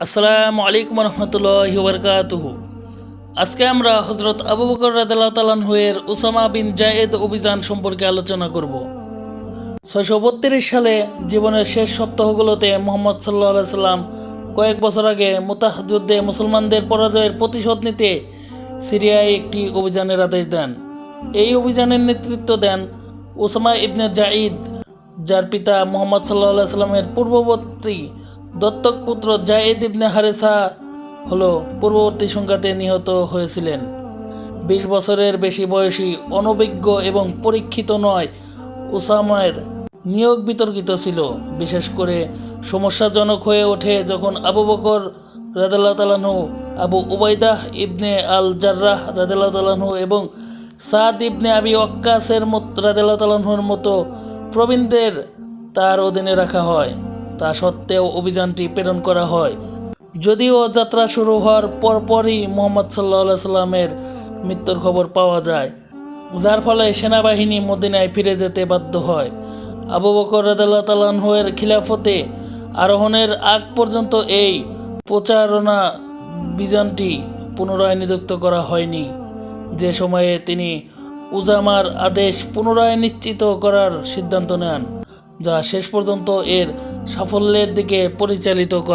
আসসালামু আলাইকুম রহমতুল্লাহ বরকাতুহ আজকে আমরা হজরত আবু বকর এর উসামা বিন জায়েদ অভিযান সম্পর্কে আলোচনা করব। ছয়শো বত্রিশ সালে জীবনের শেষ সপ্তাহগুলোতে মোহাম্মদ সাল্লাহ সাল্লাম কয়েক বছর আগে মোতাহ যুদ্ধে মুসলমানদের পরাজয়ের প্রতিশোধ নিতে সিরিয়ায় একটি অভিযানের আদেশ দেন। এই অভিযানের নেতৃত্ব দেন ওসামা ইবনে জাঈদ, যার পিতা মোহাম্মদ সাল্লাহ সাল্লামের পূর্ববর্তী দত্তক পুত্র জায়েদ ইবনে হারেসা হলো পূর্ববর্তী সংঘাতে নিহত হয়েছিলেন। বিশ বছরের বেশি বয়সী, অনভিজ্ঞ এবং পরীক্ষিত নয় ওসামার নিয়োগ বিতর্কিত ছিল। বিশেষ করে সমস্যাজনক হয়ে ওঠে যখন আবু বকর রাদাল্লাহ তালাহু আবু উবাইদাহ ইবনে আল জার্রাহ রাদাল্লাহ তালাহু এবং সাদ ইবনে আবি ওয়াক্কাসের মতো রাদাল্লাহ তালাহুর মতো প্রবীণদের তার অধীনে রাখা হয়। তা সত্ত্বেও অভিযানটি প্রেরণ করা হয়। যদিও যাত্রা শুরু হওয়ার পরপরই মোহাম্মদ সাল্লাহ সাল্লামের মৃত্যুর খবর পাওয়া যায়, যার ফলে সেনাবাহিনী মদিনায় ফিরে যেতে বাধ্য হয়। আবু বকর রাদাল্লাহ তালাহের খিলাফতে আরোহণের আগ পর্যন্ত এই প্রচারণা বিজানটি পুনরায় নিযুক্ত করা হয়নি। যে সময়ে তিনি উজামার আদেশ পুনরায় নিশ্চিত করার সিদ্ধান্ত নেন। যা শেষ পর্যন্ত এর সাফল্যের দিকে পরিচালিত করে।